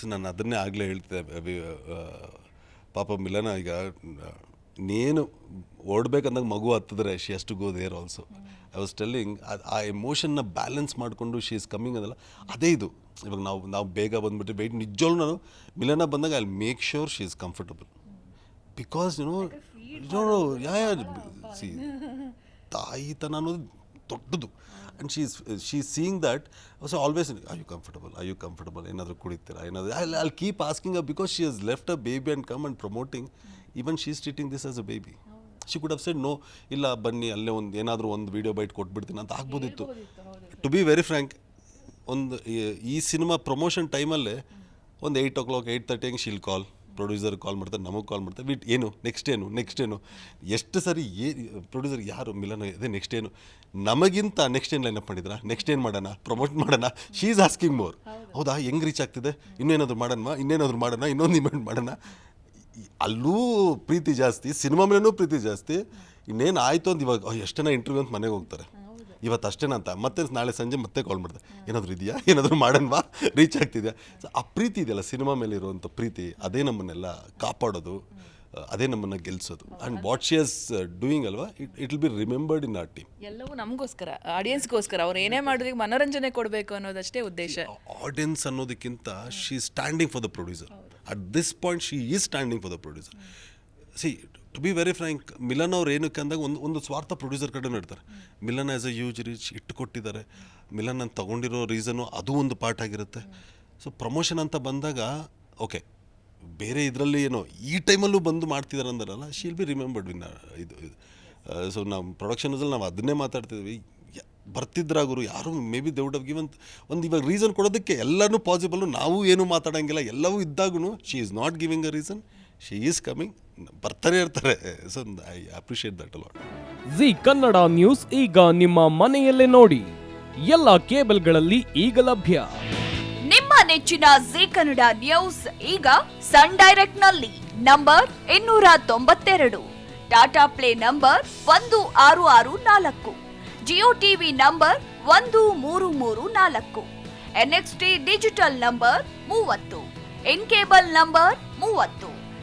So ನಾನು ಅದನ್ನೇ ಆಗಲೇ ಹೇಳ್ತಿದ್ದೆ ಅಭಿ- ಪಾಪ ಮಿಲನ ಈಗ ನೀನು ಓಡಬೇಕಂದಾಗ ಮಗು ಹತ್ತಿದ್ರೆ ಶಿ ಅಷ್ಟು go there also I was telling ಆ ಎಮೋಷನ್ನ ಬ್ಯಾಲೆನ್ಸ್ ಮಾಡಿಕೊಂಡು ಶಿ ಇಸ್ ಕಮ್ಮಿಂಗ್ ಅದಲ್ಲ ಅದೇ ಇದು. ಇವಾಗ ನಾವು ನಾವು ಬೇಗ ಬಂದುಬಿಟ್ಟು ವೆಯ್ಟ್ ನಿಜವಾಗ್ಲೂ ನಾನು ಮಿಲನ ಬಂದಾಗ I make sure she is comfortable because you know no yeah see ತಾಯಿತನ ಅನ್ನೋದು ದೊಡ್ಡದು. And she she seeing that so always I you comfortable I you comfortable ಏನಾದರೂ ಕುಡಿತೀರಾ? ಏನಾದರೂ I I'll keep asking uh because she has left a baby and come and promoting even she is treating this as a baby she could have said no ಇಲ್ಲ ಬನ್ನಿ ಅಲ್ಲೇ ಒಂದು ಏನಾದರೂ ಒಂದು video byte ಕೊಟ್ಬಿಡ್ತೀನಿ ಅಂತ ಆಗ್ಬೋದಿತ್ತು. ಟು ಬಿ ವೆರಿ ಫ್ರ್ಯಾಂಕ್ ಒಂದು ಈ ಸಿನಿಮಾ ಪ್ರಮೋಷನ್ ಟೈಮಲ್ಲೇ ಒಂದು eight o'clock eight thirty ಹಂಗೆ ಶೀಲ್ ಕಾಲ್ ಪ್ರೊಡ್ಯೂಸರ್ ಕಾಲ್ ಮಾಡ್ತಾರೆ, ನಮಗೆ ಕಾಲ್ ಮಾಡ್ತಾರೆ. ವಿಟ್ ಏನು? ನೆಕ್ಸ್ಟ್ ಏನು? ನೆಕ್ಸ್ಟ್ ಏನು? ಎಷ್ಟು ಸರಿ ಏ ಪ್ರೊಡ್ಯೂಸರ್ ಯಾರು? ಮಿಲನ ಇದೆ ನೆಕ್ಸ್ಟ್ ಏನು? ನಮಗಿಂತ ನೆಕ್ಸ್ಟ್ ಏನು ಲೈನಪ್ ಮಾಡಿದ್ರಾ? ನೆಕ್ಸ್ಟ್ ಏನು ಮಾಡೋಣ? ಪ್ರಮೋಟ್ ಮಾಡೋಣ? ಶೀ ಈಸ್ ಆಸ್ಕಿಂಗ್ ಮೋರ್ ಹೌದಾ? ಹೆಂಗೆ ರೀಚ್ ಆಗ್ತಿದೆ? ಇನ್ನೇನಾದರೂ ಮಾಡೋಣ ಇನ್ನೇನಾದರೂ ಮಾಡೋಣ? ಇನ್ನೊಂದು ಇವೆಂಟ್ ಮಾಡೋಣ? ಅಲ್ಲೂ ಪ್ರೀತಿ ಜಾಸ್ತಿ ಸಿನಿಮಾ ಮೇಲೂ ಪ್ರೀತಿ ಜಾಸ್ತಿ. ಇನ್ನೇನು ಆಯಿತು ಅಂತ ಇವಾಗ ಎಷ್ಟು ಜನ ಇಂಟರ್ವ್ಯೂ ಅಂತ ಮನೆಗೆ ಹೋಗ್ತಾರೆ. ಇವತ್ತು ಅಷ್ಟೇನಂತ ಮತ್ತೆ ನಾಳೆ ಸಂಜೆ ಮತ್ತೆ ಕಾಲ್ ಮಾಡಿದೆ. ಏನಾದರೂ ಇದೆಯಾ? ಏನಾದರೂ ಮಾಡೋಣವಾ? ರೀಚ್ ಆಗ್ತಿದೆಯಾ? ಸೊ ಆ ಪ್ರೀತಿ ಇದೆಯಲ್ಲ ಸಿನಿಮಾ ಮೇಲೆ ಇರುವಂಥ ಪ್ರೀತಿ ಅದೇ ನಮ್ಮನ್ನೆಲ್ಲ ಕಾಪಾಡೋದು ಅದೇ ನಮ್ಮನ್ನ ಗೆಲ್ಸೋದು. And what she was doing ಅಲ್ವಾ it it will be remembered in our team ಎಲ್ಲವೂ ನಮಗೋಸ್ಕರ ಆಡಿಯನ್ಸ್ಗೋಸ್ಕರ ಅವ್ರು ಏನೇ ಮಾಡಿದ್ರೆ ಮನೋರಂಜನೆ ಕೊಡಬೇಕು ಅನ್ನೋದಷ್ಟೇ ಉದ್ದೇಶ. ಆಡಿಯನ್ಸ್ ಅನ್ನೋದಕ್ಕಿಂತ she standing for the producer at this point she is standing for the producer see to be very frank Milan ಅವ್ರು ಏನಕ್ಕೆ ಅಂದಾಗ ಒಂದು ಒಂದು ಸ್ವಾರ್ಥ ಪ್ರೊಡ್ಯೂಸರ್ ಕಡೆ ಇರ್ತಾರೆ. Milan as a huge reach ಇಟ್ಟು ಕೊಟ್ಟಿದ್ದಾರೆ. ಮಿಲನ್ ಅಂತ ತಗೊಂಡಿರೋ ರೀಸನು ಅದು ಒಂದು ಪಾರ್ಟ್ ಆಗಿರುತ್ತೆ. ಸೊ ಪ್ರಮೋಷನ್ ಅಂತ ಬಂದಾಗ ಓಕೆ ಬೇರೆ ಇದರಲ್ಲಿ ಏನೋ, ಈ ಟೈಮಲ್ಲೂ ಬಂದು ಮಾಡ್ತಿದ್ದಾರೆ ಅಂದಾರಲ್ಲ ಶೀಲ್ ಬಿ ರಿಮೆಂಬರ್ಡ್ ವಿನ್ ಇದು ಸೊ ನಮ್ಮ ಪ್ರೊಡಕ್ಷನ್ಸಲ್ಲಿ ನಾವು ಅದನ್ನೇ ಮಾತಾಡ್ತಿದ್ವಿ. ಯ- ಬರ್ತಿದ್ರಾಗುರು ಯಾರು ಮೇ ಬಿ ದೌಡ್ ಗಿವನ್ ಒಂದು ಇವಾಗ ರೀಸನ್ ಕೊಡೋದಕ್ಕೆ ಎಲ್ಲನೂ ಪಾಸಿಬಲ್ ನಾವು ಏನು ಮಾತಾಡೋಂಗಿಲ್ಲ, ಎಲ್ಲವೂ ಇದ್ದಾಗೂ she is not giving a reason she is coming ಬರ್ತಾನೆ ಇರ್ತಾರೆ. So I appreciate that a lot Zee Kannada news ಈಗ ನಿಮ್ಮ ಮನೆಯಲ್ಲೇ ನೋಡಿ. ಎಲ್ಲ ಕೇಬಲ್ಗಳಲ್ಲಿ ಈಗ ಲಭ್ಯ. ನಿಮ್ಮ ನೆಚ್ಚಿನ ಜಿ ಕನ್ನಡ ನ್ಯೂಸ್ ಈಗ ಸನ್ ಡೈರೆಕ್ಟ್ನಲ್ಲಿ ನಂಬರ್ ಇನ್ನೂರ ತೊಂಬತ್ತೆರಡು. ಟಾಟಾ ಪ್ಲೇ ನಂಬರ್ ಒಂದು ಆರು ಆರು ನಾಲ್ಕು. ಜಿಯೋ ಟಿವಿ ನಂಬರ್ ಒಂದು ಮೂರು ಮೂರು ನಾಲ್ಕು. ಎನ್ಎಕ್ಸ್ಟಿ ಡಿಜಿಟಲ್ ನಂಬರ್ ಮೂವತ್ತು. ಇನ್ ಕೇಬಲ್ ನಂಬರ್ ಮೂವತ್ತು.